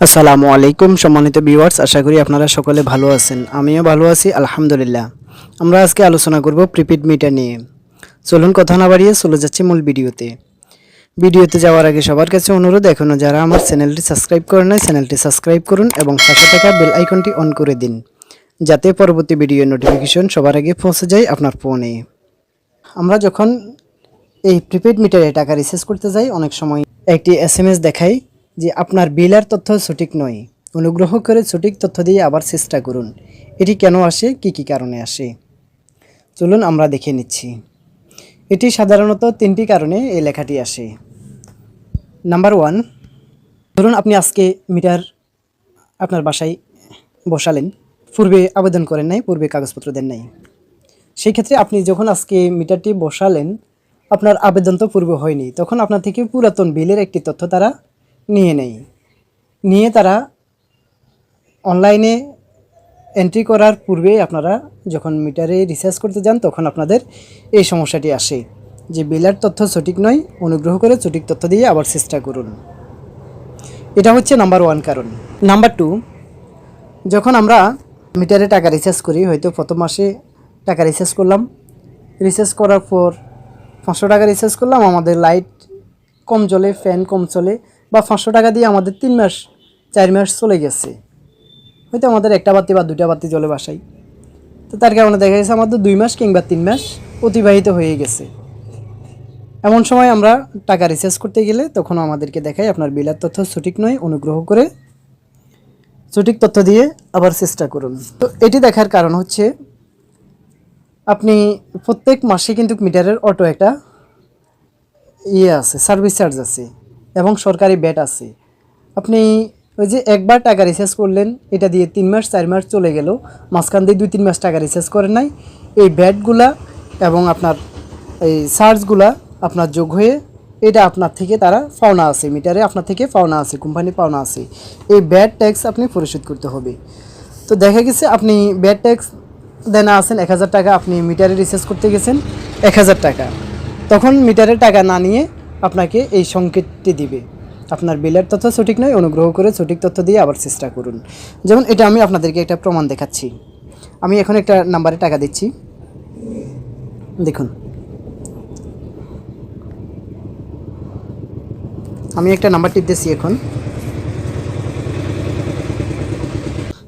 আসসালামু আলাইকুম সম্মানিত ভিউয়ার্স আশা করি আপনারা সকলে ভালো আছেন। আমিও ভালো আছি, আলহামদুলিল্লাহ। আমরা আজকে আলোচনা করব প্রিপেড মিটার নিয়ে। চলুন কথা না বাড়িয়ে চলে যাচ্ছি মূল ভিডিওতে। ভিডিওতে যাওয়ার আগে সবার কাছে অনুরোধ এখনও যারা আমার চ্যানেলটি সাবস্ক্রাইব করে নেয় চ্যানেলটি সাবস্ক্রাইব করুন এবং পাশে থাকা বেল আইকনটি অন করে দিন, যাতে পরবর্তী ভিডিও নোটিফিকেশন সবার আগে পৌঁছে যায় আপনার ফোনে আমরা যখন এই প্রিপেড মিটারে টাকা রিচার্জ করতে যাই, অনেক সময় একটি এস এম এস দেখায় যে আপনার বিলের তথ্য সঠিক নয়। অনুগ্রহ করে সঠিক তথ্য দিয়ে আবার চেষ্টা করুন। এটি কেন আসে, কি কি কারণে আসে? চলুন আমরা দেখে নিচ্ছি। এটি সাধারণত তিনটি কারণে এই লেখাটি আসে। নাম্বার ওয়ান, ধরুন আপনি আজকে মিটার আপনার বাসায় বসালেন, পূর্বে আবেদন করেন নাই, পূর্বে কাগজপত্র দেন নাই। সেই ক্ষেত্রে আপনি যখন আজকে মিটারটি বসালেন, আপনার আবেদন তো পূর্বে হয়নি, তখন আপনার থেকে পুরাতন বিলের একটি তথ্য তারা নিয়ে নেয় নিয়ে তারা অনলাইনে এন্ট্রি করার পূর্বে আপনারা যখন মিটারে রিচার্জ করতে যান, তখন আপনাদের এই সমস্যাটি আসে যে বিলের তথ্য সঠিক নয়, অনুগ্রহ করে সঠিক তথ্য দিয়ে আবার চেষ্টা করুন। এটা হচ্ছে নাম্বার ওয়ান কারণ। নাম্বার টু যখন আমরা মিটারে টাকা রিচার্জ করি, হয়তো প্রথম মাসে টাকা রিচার্জ করলাম। রিচার্জ করার পর পাঁচশো টাকা রিচার্জ করলাম, আমাদের লাইট কম চলে ফ্যান কম চলে বা পাঁচশো টাকা দিয়ে আমাদের তিন মাস, চার মাস চলে গেছে। হয়তো আমাদের একটা বাতি বা দুটা বাতি জলে বাসায়। তো তার কারণে দেখা গেছে আমাদের দুই মাস কিংবা তিন মাস অতিবাহিত হয়ে গেছে। এমন সময় আমরা টাকা রিচার্জ করতে গেলে তখন আমাদেরকে দেখায় আপনার বিলার তথ্য সঠিক নয়, অনুগ্রহ করে সঠিক তথ্য দিয়ে আবার চেষ্টা করুন। তো এটি দেখার কারণ হচ্ছে, আপনি প্রত্যেক মাসে কিন্তু মিটারের অটো একটা ইয়ে আছে সার্ভিস চার্জ আছে। এবং সরকারি ব্যাট আছে। আপনি ওই যে একবার টাকা রিচার্জ করলেন, এটা দিয়ে তিন মাস, চার মাস চলে গেল। মাঝখান দিয়ে দুই তিন মাস টাকা রিচার্জ করেন নাই। এই ব্যাটগুলা এবং আপনার এই চার্জগুলা আপনার যোগ হয়ে এটা আপনার থেকে তারা পাওনা আছে, মিটারে আপনার থেকে পাওনা আছে কোম্পানি পাওনা আছে। এই ব্যাট ট্যাক্স আপনি পরিশোধ করতে হবে। তো দেখা গেছে আপনি ব্যাট ট্যাক্স দেনা আছেন এক হাজার টাকা, আপনি মিটারে রিচার্জ করতে গেছেন এক হাজার টাকা। তখন মিটারে টাকা না নিয়ে আপনাকে এই সংকেতটি দিবে। আপনার বিলের তথ্য সঠিক নয়, অনুগ্রহ করে সঠিক তথ্য দিয়ে আবার চেষ্টা করুন। যেমন এটা আমি আপনাদেরকে একটা প্রমাণ দেখাচ্ছি। আমি এখন একটা নাম্বারে টাকা দিচ্ছি। দেখুন। আমি একটা নাম্বার টিপতেছি এখন।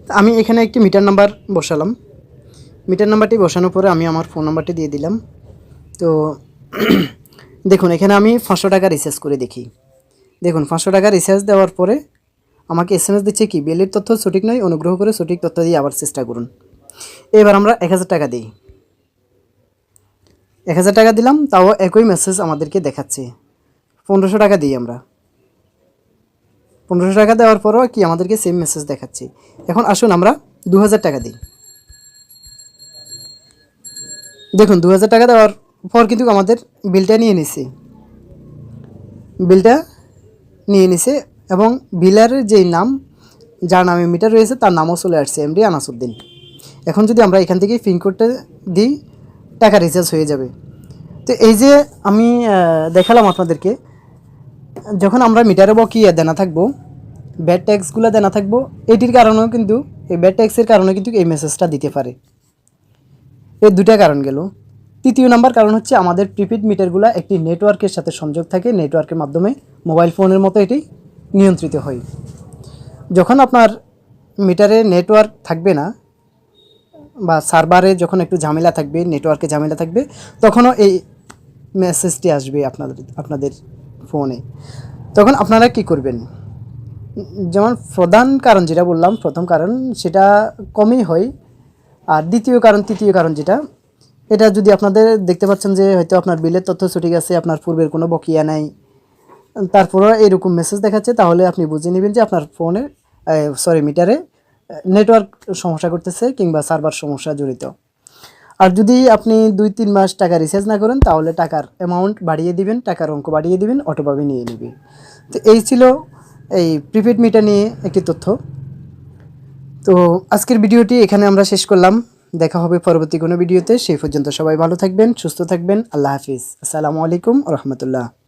আমি এখানে একটি মিটার নাম্বার বসালাম। মিটার নাম্বারটি বসানোর পরে আমি আমার ফোন নাম্বারটি দিয়ে দিলাম। তো দেখুন, এখানে আমি পাঁচশো টাকা রিচার্জ করে দেখি। দেখুন, পাঁচশো টাকা রিচার্জ দেওয়ার পরে আমাকে এস এম এস দিচ্ছে কি বিলের তথ্য সঠিক নয়, অনুগ্রহ করে সঠিক তথ্য দিয়ে আবার চেষ্টা করুন। এবার আমরা এক হাজার টাকা দিই। এক হাজার টাকা দিলাম, তাও একই মেসেজ আমাদেরকে দেখাচ্ছে। পনেরোশো টাকা দিই আমরা। পনেরোশো টাকা দেওয়ার পরও কি আমাদেরকে সেম মেসেজ দেখাচ্ছে। এখন আসুন আমরা দু হাজার টাকা দিই। দেখুন, দু হাজার টাকা দেওয়ার পর কিন্তু আমাদের বিলটা নিয়ে নিছে। বিলটা নিয়ে নিছে এবং বিলের যেই নাম, যার নামে মিটার রয়েছে, তার নামও চলে আসছে এমডি আনাসুদ্দিন এখন যদি আমরা এখান থেকে পিন কোডটা দিই, টাকা রিচার্জ হয়ে যাবে। তো এই যে আমি দেখালাম আপনাদেরকে, যখন আমরা মিটারে বকিয়ে দেনা থাকব ব্যাড ট্যাক্সগুলো দেনা থাকব, এটির কারণেও কিন্তু, এই ব্যাড ট্যাক্সের কারণে কিন্তু এই মেসেজটা দিতে পারে। এই দুটা কারণ গেল। তৃতীয় নাম্বার কারণ হচ্ছে আমাদের প্রিপেড মিটারগুলো একটি নেটওয়ার্কের সাথে সংযোগ থাকে নেটওয়ার্কের মাধ্যমে মোবাইল ফোনের মতো এটি নিয়ন্ত্রিত হয়। যখন আপনার মিটারে নেটওয়ার্ক থাকবে না বা সার্ভারে যখন একটু ঝামেলা থাকবে নেটওয়ার্কে ঝামেলা থাকবে, তখনও এই মেসেজটি আসবে আপনাদের আপনাদের ফোনে তখন আপনারা কি করবেন? যেমন প্রধান কারণ যেটা বললাম, প্রথম কারণ সেটা কমই হয়। আর দ্বিতীয় কারণ, তৃতীয় কারণ যেটা এটা যদি আপনাদের দেখতে পাচ্ছেন যে হয়তো আপনার বিলের তথ্য সঠিক আছে আপনার পূর্বের কোনো বকিয়া নাই, তারপরও এরকম মেসেজ দেখাচ্ছে, তাহলে আপনি বুঝে নেবেন যে আপনার ফোনে সরি মিটারে নেটওয়ার্ক সমস্যা করতেছে কিংবা সার্ভার সমস্যা জড়িত। আর যদি আপনি দুই, তিন মাস টাকা রিচার্জ না করেন, তাহলে টাকার অ্যামাউন্ট বাড়িয়ে দিবেন, টাকার অঙ্ক বাড়িয়ে দিবেন অটোভাবে নিয়ে নেবে তো এই ছিল এই প্রিপেড মিটার নিয়ে একটি তথ্য। তো আজকের ভিডিওটি এখানে আমরা শেষ করলাম। দেখা হবে পরবর্তী কোনো ভিডিওতে, সেই পর্যন্ত সবাই ভালো থাকবেন, সুস্থ থাকবেন, আল্লাহ হাফিজ। আসসালামু আলাইকুম রহমতুল্লাহ।